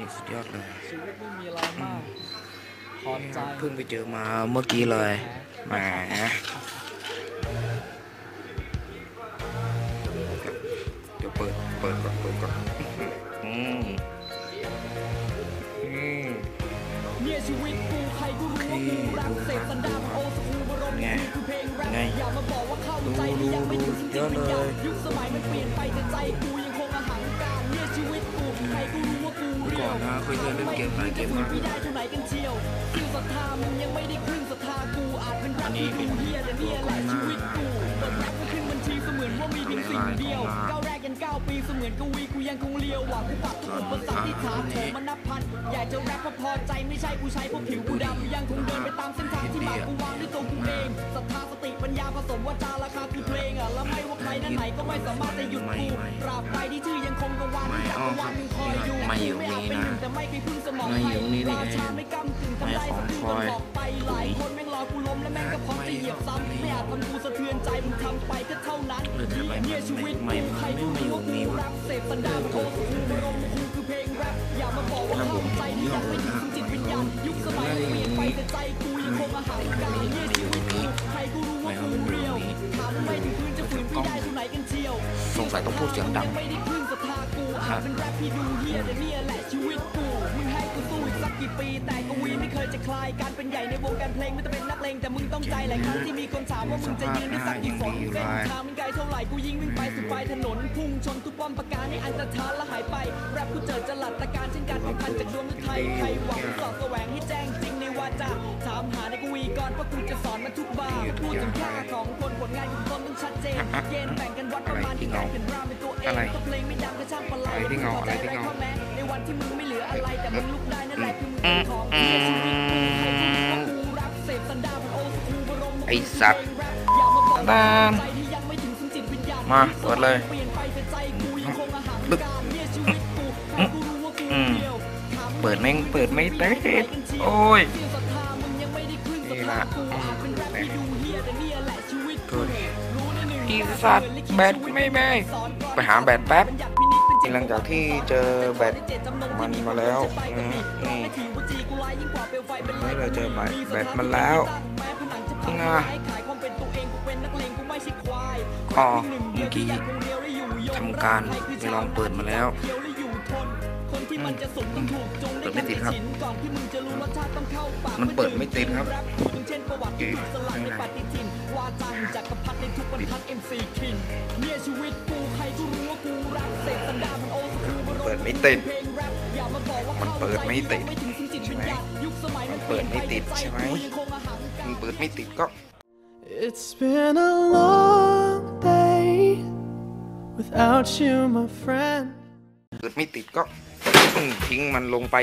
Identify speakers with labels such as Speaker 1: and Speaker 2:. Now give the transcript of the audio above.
Speaker 1: นี่สุดยอดเลย
Speaker 2: ชีวิตไม่มีอะไรมากพอใจ
Speaker 1: เพิ่งไปเจอมาเมื่อกี้เลยแหมเดี๋ยวเปิด เปิดก่อนเปิดก่อนอืมอืม
Speaker 2: เนี่ยชีวิตกูใครก็รู้ว่ากูรักเสพสันดานโอสกูบรม
Speaker 1: ไง
Speaker 2: คือเพลงแรป
Speaker 1: ไง
Speaker 2: อย่ามาบอกว่าเข้า
Speaker 1: ดู
Speaker 2: ใจที่ยังไม่ถึง
Speaker 1: ดู
Speaker 2: จริงๆเป็น
Speaker 1: เย
Speaker 2: ยา
Speaker 1: อะเลย
Speaker 2: ยุคสมัยมันเปลี่ยนไปแต่ใจกู อเรีก่ย
Speaker 1: อ
Speaker 2: วน
Speaker 1: นะเคยเล่นเล่นเกมหลายเกมมาก
Speaker 2: ไม่ได้เท่าไหนกันเชียวคือศรัทธามึงยังไม่ได้ครึ่งศรัทธาอัน
Speaker 1: นี้เป็น
Speaker 2: เฮียแต่เนี่ยแหละชีวิตกูเปิดแรปก็ขึ้นบัญชีเสมือนว่ามีเพียงสิ่งเดียวก้าวแรกยันก้าปีเสมือนกวีกูยังคงเลียวหวังกูปักทุกอุปสรรคที่ถาโถมมานับพันอยากจะแรปพอใจไม่ใช่กูใช้พราะผิวกูดำยังคงเดินไปตามเส้นทางที่หมากกูวางด้วยตัวกูเองศรัทธาสติปัญญาผสมวาจาราคาคือเพลงอะแล้วไม่ นั้นไหนก็ไม่สามารถจะหยุดกูตราบใดที่ชื่อยังคงกวาน
Speaker 1: ไม่
Speaker 2: จักวาลมึงคอยอยู่
Speaker 1: ไม่อยู่นี่
Speaker 2: นะไม่เคยพึ่งสมอง
Speaker 1: ไม่อยู่นี่นี่
Speaker 2: ราชา
Speaker 1: เอง
Speaker 2: ไม่กำกึ่งทำได้
Speaker 1: ไม่
Speaker 2: สัก
Speaker 1: ขอ
Speaker 2: ที
Speaker 1: คอย
Speaker 2: บอกไปหลายคนแม่งรอกูล้มและแม่งก็พร้อมจะเหยียบซ้ำไม่อาจทำกูสะเทือนใจมึงทำไปก็เท่านั้น
Speaker 1: เนี่
Speaker 2: ยชีวิตกูใครก็
Speaker 1: ไม่
Speaker 2: รู้ว่ากูรักเสพสันดานโอ้โห สง
Speaker 1: สัยต้องพูดเสียงดัง
Speaker 2: ไม่ได้พึ่งศรัทธากูอาจเป็นแรปที่ดูเฮียแต่เนี่ยแหละชีวิตกูมึงให้กูสู้อีกสักกี่ปีแต่กวีไม่เคยจะคลายการเป็นใหญ่ในวงการเพลงไม่ต้องเป็นนักเลงแต่มึงต้องใจหลายครั้งที่มีคนถามว่ามึงจะยืนได้สักกี่ฝนเส้นทางมันไกลเท่าไหร่กูยิงวิ่งไปสุดปลายถนนพุ่งชนทุกป้อมปราการให้อันตรธานและหายไปแรปกูเจอจลัดตะการเช่นการประพันธ์จากดวงฤทัยใครหวังสอดแสวงให้แจ้งจริงในวาจาถามหาในกวีก่อนเพราะกูจะสอนมันทุกบาร์พูดถึงค่าของคน อะ
Speaker 1: ไร
Speaker 2: ถ้าเงางปะไร
Speaker 1: อะไรที่เงาอะไรที่เงา
Speaker 2: ไอะไรที่เงาอืมองที่ชีวิตว่ากูรักเสพสันดานมันโอสกูบรม
Speaker 1: อ้สัตว์
Speaker 2: อย่ามาบอก
Speaker 1: ตาม
Speaker 2: ใจที่ยังไม่ถึงซึ่งจิตวิญญาณ
Speaker 1: มาเปิดเลย
Speaker 2: เปลี่ยนไปแต่ใจกูยังคงอาหาร
Speaker 1: ลึก
Speaker 2: การเนี่ยชีวิตกูใครก็รู้ว่ากู
Speaker 1: อืม
Speaker 2: เดียวถาม
Speaker 1: เปิดแม่งเปิดไม่เต็ดโอ้ย
Speaker 2: เสียมมากูอาจเป็นแรปที่ดูเฮียแต่เนี่ยแหละ
Speaker 1: อีสัตว์แบตไม่แม่ไปหาแบตแป๊บหลังจากที่เจอแบตมันมาแล้วนี่นี่เราเจอแบตแบตมันแล้วนี่ไงอ๋อเมื่อกี้ทำการไปลองเปิดมาแล้วเปิดไม่ติดครับ มันเปิดไม่ติดครับ ดไม่ติด
Speaker 2: เพลงแรปอย่ามาบอกว่า
Speaker 1: มันเปิดไม่ติด
Speaker 2: ไม่ถึงซึ่งจิตวิญญาณยุคสมัย
Speaker 1: มันเปิดไม่ติดใช่ไหม
Speaker 2: ยังคงอาหารกา
Speaker 1: มันเปิดไม่ติดก็
Speaker 3: It's been a long day without you, my friend.
Speaker 1: เปิดไม่ติดก็อืมทิ้งมันลงไป